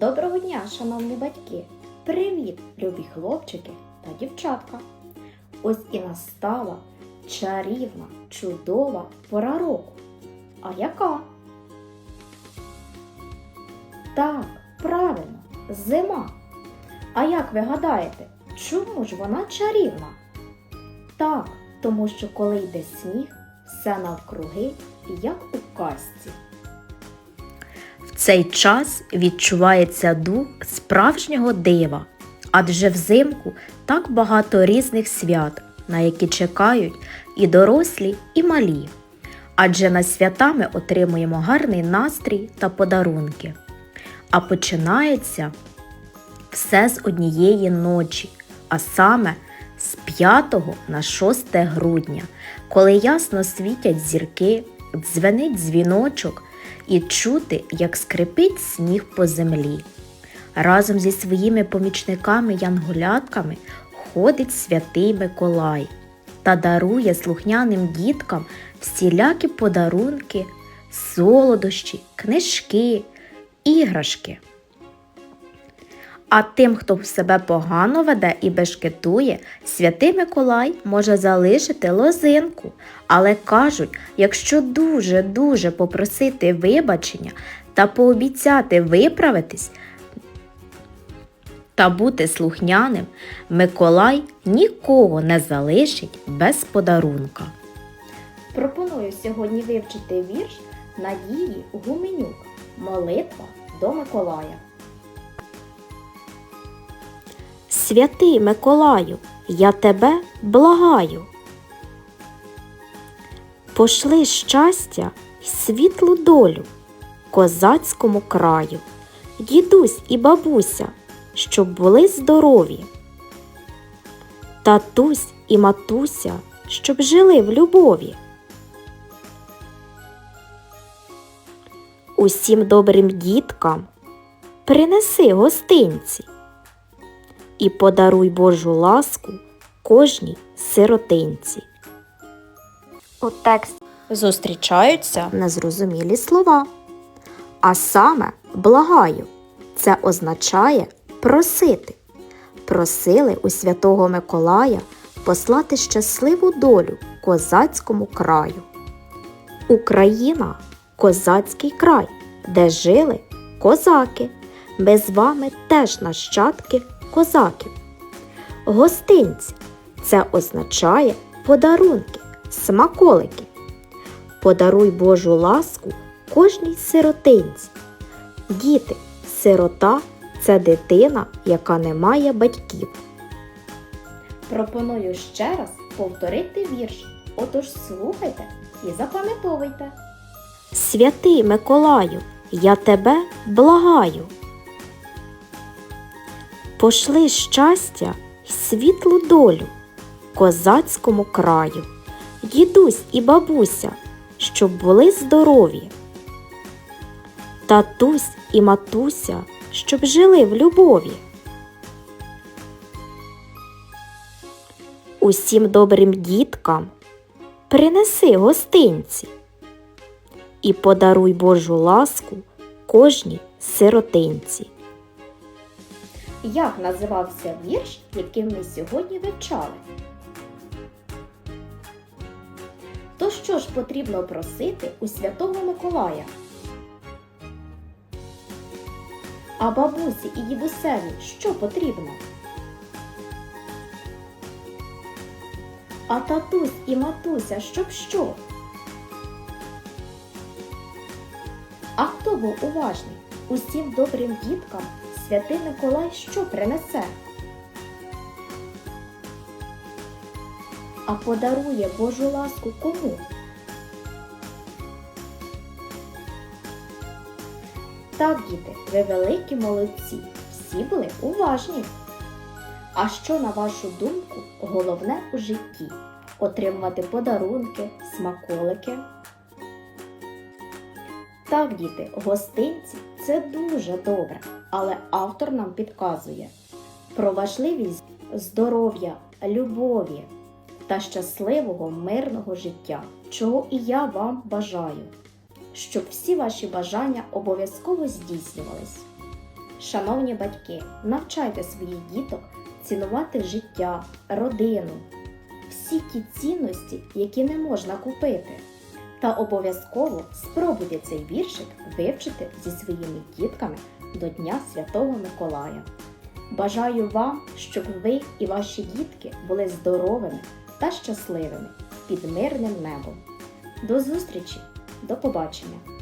Доброго дня, шановні батьки! Привіт, любі хлопчики та дівчатка! Ось і настала чарівна, чудова пора року. А яка? Так, правильно, зима. А як ви гадаєте, чому ж вона чарівна? Так, тому що коли йде сніг, все навкруги, як у казці. В цей час відчувається дух справжнього дива, адже взимку так багато різних свят, на які чекають і дорослі, і малі. Адже на свята ми отримуємо гарний настрій та подарунки. А починається все з однієї ночі, а саме з 5 на 6 грудня, коли ясно світять зірки, дзвенить дзвіночок і чути, як скрипить сніг по землі. Разом зі своїми помічниками янголятками ходить святий Миколай та дарує слухняним діткам всілякі подарунки, солодощі, книжки, іграшки. А тим, хто себе погано веде і бешкетує, святий Миколай може залишити лозинку. Але кажуть, якщо дуже-дуже попросити вибачення та пообіцяти виправитись та бути слухняним, Миколай нікого не залишить без подарунка. Пропоную сьогодні вивчити вірш Надії Гуменюк Молитва до Миколая. Святий Миколаю, я тебе благаю. Пошли щастя й світлу долю козацькому краю, дідусь і бабуся, щоб були здорові. Татусь і матуся, щоб жили в любові. Усім добрим діткам принеси гостинці і подаруй Божу ласку кожній сиротинці. У тексті зустрічаються незрозумілі слова. А саме благаю. Це означає просити. Просили у святого Миколая послати щасливу долю козацькому краю. Україна козацький край, де жили козаки. Ми з вами теж нащадки козаків. Гостинці це означає подарунки, смаколики. Подаруй Божу ласку кожній сиротинці. Діти, сирота це дитина, яка не має батьків. Пропоную ще раз повторити вірш. Отож слухайте і запам'ятовуйте. Святий Миколаю, я тебе благаю. Пошли щастя й світлу долю козацькому краю, дідусь і бабуся, щоб були здорові. Татусь і матуся, щоб жили в любові. Усім добрим діткам принеси гостинці і подаруй Божу ласку кожній сиротинці. Як називався вірш, який ми сьогодні вивчали? То що ж потрібно просити у Святого Миколая? А бабусі і дідусеві що потрібно? А татусь і матуся, щоб що? А хто був уважний? Усім добрим діткам святий Миколай що принесе? А подарує Божу ласку кому? Так, діти, ви великі молодці, всі були уважні. А що, на вашу думку, головне у житті? Отримувати подарунки, смаколики? Так, діти, гостинці це дуже добре, але автор нам підказує про важливість здоров'я, любові та щасливого мирного життя, чого і я вам бажаю, щоб всі ваші бажання обов'язково здійснювались. Шановні батьки, навчайте своїх діток цінувати життя, родину, всі ті цінності, які не можна купити. Та обов'язково спробуйте цей віршик вивчити зі своїми дітками до Дня Святого Миколая. Бажаю вам, щоб ви і ваші дітки були здоровими та щасливими під мирним небом. До зустрічі, до побачення!